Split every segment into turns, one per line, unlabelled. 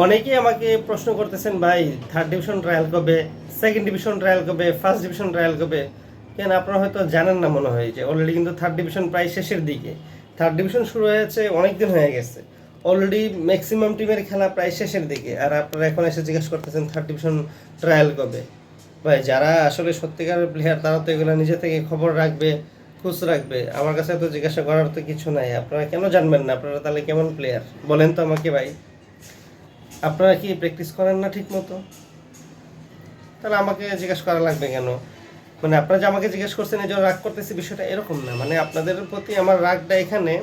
অনেকেই আমাকে প্রশ্ন করতেছেন, ভাই থার্ড ডিভিশন ট্রায়াল কবে? সেকেন্ড ডিভিশন ট্রায়াল কবে? ফার্স্ট ডিভিশন ট্রায়াল কবে? কেন আপনারা হয়তো জানেন না মনে হয় যে অলরেডি কিন্তু থার্ড ডিভিশন প্রায় শেষের দিকে। থার্ড ডিভিশন শুরু হয়েছে অনেক দিন হয়ে গেছে। অলরেডি ম্যাক্সিমাম টিমের খেলা প্রায় শেষের দিকে। আর আপনারা এখন এসে জিজ্ঞেস করতেছেন থার্ড ডিভিশন ট্রায়াল কবে? ভাই, যারা আসলে সত্যিকারের প্লেয়ার তারা তো এগুলো নিজে থেকে খবর রাখবে, খোঁজ রাখবে। আমার কাছে তো জিজ্ঞাসা করার তো কিছু নাই। আপনারা কেন জানবেন না? আপনারা তাহলে কেমন প্লেয়ার বলেন তো আমাকে ভাই। আপনারা কি প্র্যাকটিস করেন না ঠিক মতো তাহলে আমাকে জিজ্ঞেস করা লাগবে কেন? মানে আপনারা যে আমাকে জিজ্ঞেস করছেন, এই জন্য রাগ করতেছি, বিষয়টা এরকম না। মানে আপনাদের প্রতি আমার রাগটা এখানে।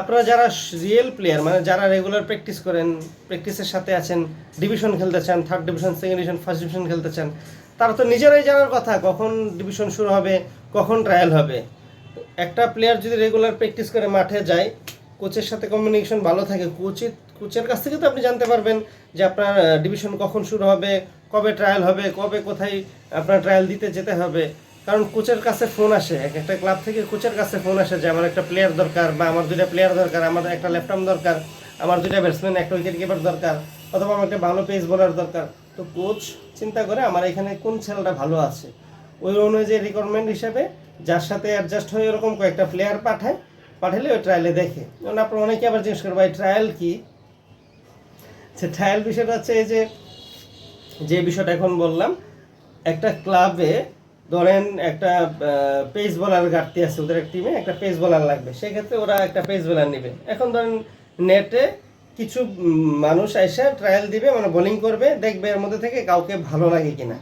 আপনারা যারা রিয়েল প্লেয়ার মানে যারা রেগুলার প্র্যাকটিস করেন প্র্যাকটিসের সাথে আছেন ডিভিশন খেলতে চান third division second division first division খেলতে চান, তারা তো নিজেরাই জানার কথা, কখন ডিভিশন শুরু হবে, কখন ট্রায়াল হবে। একটা প্লেয়ার যদি রেগুলার প্র্যাকটিস করে মাঠে যায় কোচের সাথে কমিউনিকেশন ভালো থাকে কোচের কোচের কাছ থেকে তো আপনি জানতে পারবেন যে আপনার ডিভিশন কখন শুরু হবে, কবে ট্রায়াল হবে, কবে কোথায় আপনার ট্রায়াল দিতে যেতে হবে। কারণ কোচের কাছে ফোন আসে, এক একটা ক্লাব থেকে কোচের কাছে ফোন আসে যে, আমার একটা প্লেয়ার দরকার বা আমার দুইটা প্লেয়ার দরকার আমার একটা লেফট দরকার, আমার দুইটা ব্যাটসম্যান একটা উইকেট কিপার দরকার, অথবা আমার একটা ভালো পেস বোলার দরকার। তো কোচ চিন্তা করে, আমার এখানে কোন ছেলেটা ভালো আছে? ওই অনুযায়ী রিকোয়ারমেন্ট হিসেবে যার সাথে অ্যাডজাস্ট হয়ে এরকম কয়েকটা প্লেয়ার পাঠায়, পাঠালে ওই ট্রায়ালে দেখে। যেমন আপনার অনেকে আবার জিজ্ঞেস করবে ভাই ট্রায়াল কি? সে ট্রায়াল বিষয়টা হচ্ছে এই যে যে বিষয়টা এখন বললাম, একটা ক্লাবে ধরেন একটা পেস বলার ঘাটতি আছে ওদের টিমে একটা পেস বলার লাগবে। সেক্ষেত্রে ওরা একটা পেস বলার নেবে। এখন ধরেন নেটে কিছু মানুষ এসে ট্রায়াল দিবে মানে বোলিং করবে, দেখবে এর মধ্যে থেকে কাউকে ভালো লাগে কিনা।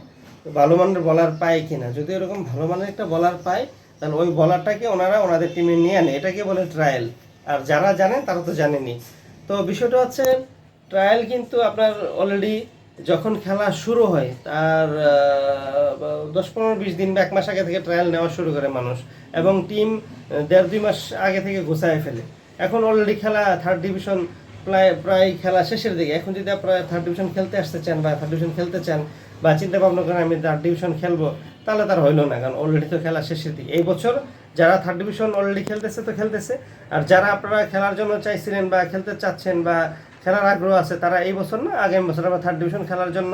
ভালো মানের বলার পায় কিনা। যদি এরকম ভালো মানের একটা বলার পায়, তাহলে ওই বলারটাকে ওনারা ওনাদের টিমে নিয়ে আনে। এটাকে বলে ট্রায়াল আর যারা জানেন তারা তো জানেনি। তো বিষয়টা হচ্ছে ট্রায়াল কিন্তু আপনার অলরেডি যখন খেলা শুরু হয়, তার দশ পনেরো বিশ দিন বা এক মাস আগে থেকে ট্রায়াল নেওয়া শুরু করে মানুষ এবং টিম দেড় দুই মাস আগে থেকে গুছায় ফেলে। এখন অলরেডি খেলা থার্ড ডিভিশন প্রায় প্রায় খেলা শেষের দিকে। এখন যদি আপনারা থার্ড ডিভিশন খেলতে আসতে চান বা থার্ড ডিভিশন খেলতে চান বা চিন্তা ভাবনা করেন আমি থার্ড ডিভিশন খেলব, তাহলে তার হইল না, কারণ অলরেডি তো খেলা শেষের দিকে। এই বছর যারা থার্ড ডিভিশন অলরেডি খেলতেছে তো খেলতেছে। আর যারা আপনারা খেলার জন্য চাইছিলেন বা খেলতে চাচ্ছেন বা খেলার আগ্রহ আছে। তারা এই বছর না, আগামী বছর আবার থার্ড ডিভিশন খেলার জন্য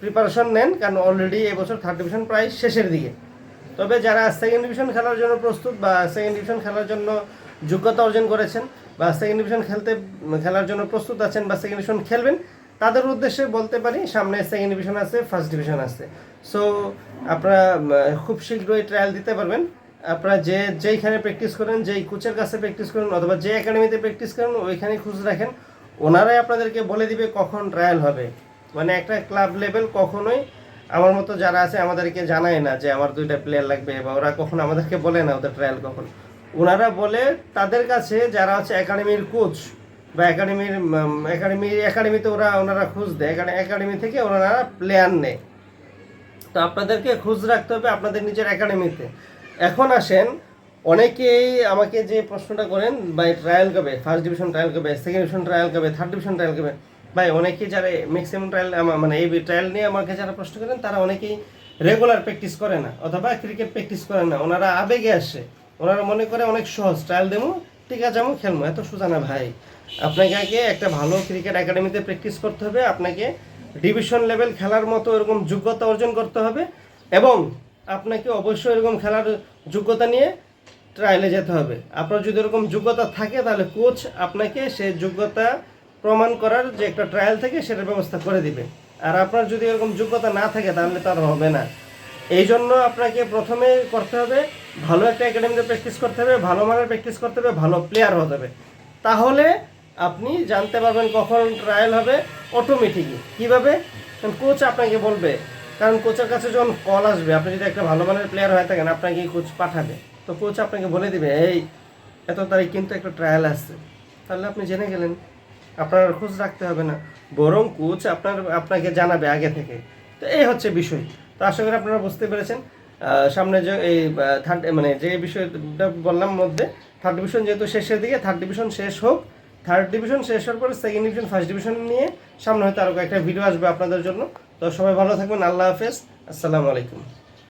প্রিপারেশন নেন, কারণ অলরেডি এই বছর থার্ড ডিভিশন প্রায় শেষের দিকে। তবে যারা সেকেন্ড ডিভিশন খেলার জন্য প্রস্তুত বা সেকেন্ড ডিভিশন খেলার জন্য যোগ্যতা অর্জন করেছেন বা সেকেন্ড ডিভিশন খেলতে, খেলার জন্য প্রস্তুত আছেন বা সেকেন্ড ডিভিশন খেলবেন, তাদের উদ্দেশ্যে বলতে পারি, সামনে সেকেন্ড ডিভিশন আছে ফার্স্ট ডিভিশন আছে। সো আপনারা খুব শীঘ্রই ট্রায়াল দিতে পারবেন। আপনারা যে, যেইখানে প্র্যাকটিস করেন, যেই কোচের কাছে প্র্যাকটিস করেন অথবা যে একাডেমিতে প্র্যাকটিস করেন ওইখানে খোঁজ রাখেন। ওনারাই আপনাদেরকে বলে দিবে কখন ট্রায়াল হবে। মানে একটা ক্লাব লেভেল কখনোই আমার মতো যারা আছে আমাদেরকে জানায় না যে আমার দুইটা প্লেয়ার লাগবে বা ওরা কখনো আমাদেরকে বলে না ওদের ট্রায়াল কখন। ওনারা বলে তাদের কাছে যারা হচ্ছে একাডেমির কোচ বা একাডেমির একাডেমি একাডেমিতে ওরা, ওনারা খোঁজ দেয়। একাডেমি থেকে ওনারা প্লেয়ার নেয়। তো আপনাদেরকে খোঁজ রাখতে হবে আপনাদের নিজের একাডেমিতে এখন আসেন অনেকেই আমাকে যে প্রশ্নটা করেন, ভাই ট্রায়াল কবে? ফার্স্ট ডিভিশন ট্রায়াল কবে? সেকেন্ড ডিভিশন ট্রায়াল কবে? থার্ড ডিভিশন ট্রায়াল কবে? ভাই, অনেকেই যারা ম্যাক্সিমাম ট্রায়াল মানে এই ট্রায়াল নিয়ে আমাকে যারা প্রশ্ন করেন, তারা অনেকেই রেগুলার প্র্যাকটিস করে না, অথবা ক্রিকেট প্র্যাকটিস করে না। ওনারা আবেগে আসে। ওনারা মনে করে অনেক সহজ ট্রায়াল দেবো, ঠিক আছে, আমি খেলব। এত সোজা না ভাই। আপনাকে আগে একটা ভালো ক্রিকেট একাডেমিতে প্র্যাকটিস করতে হবে। আপনাকে ডিভিশন লেভেল খেলার মতো এরকম যোগ্যতা অর্জন করতে হবে। এবং আপনাকে অবশ্যই এরকম খেলার যোগ্যতা নিয়ে ট্রায়ালে যেতে হবে। আপনার যদি এরকম যোগ্যতা থাকে, তাহলে কোচ আপনাকে সেই যোগ্যতা প্রমাণ করার যে একটা ট্রায়াল থেকে সেটার ব্যবস্থা করে দিবে। আর আপনার যদি এরকম যোগ্যতা না থাকে, তাহলে তার হবে না। এই জন্য আপনাকে প্রথমে করতে হবে, ভালো একটা একাডেমিতে প্র্যাকটিস করতে হবে, ভালো মানের প্র্যাকটিস করতে হবে, ভালো প্লেয়ার হতে হবে। তাহলে আপনি জানতে পারবেন কখন ট্রায়াল হবে অটোমেটিকই কীভাবে? কোচ আপনাকে বলবে। কারণ কোচের কাছে যখন কল আসবে, আপনি যদি একটা ভালো মানের প্লেয়ার হয়ে থাকেন, আপনাকে কোচ পাঠাবে। তো কোচ আপনাকে বলে দেবে, এই, এত তারিখ কিন্তু একটা ট্রায়াল আসছে তাহলে আপনি জেনে গেলেন, আপনার খোঁজ রাখতে হবে না, বরং কোচ আপনার, আপনাকে জানাবে আগে থেকে। তো এই হচ্ছে বিষয়। তো আশা করি আপনারা বুঝতে পেরেছেন। সামনে যে এই থার্ড মানে যে বিষয়টা বললাম মধ্যে থার্ড ডিভিশন যেহেতু শেষের দিকে থার্ড ডিভিশন শেষ হোক থার্ড ডিভিশন শেষ হওয়ার পরে সেকেন্ড ডিভিশন ফার্স্ট ডিভিশন নিয়ে সামনে হয়তো আরও কয়েকটা ভিডিও আসবে আপনাদের জন্য। তো সবাই ভালো থাকবেন, আল্লাহ হাফেজ। আসসালামু আলাইকুম।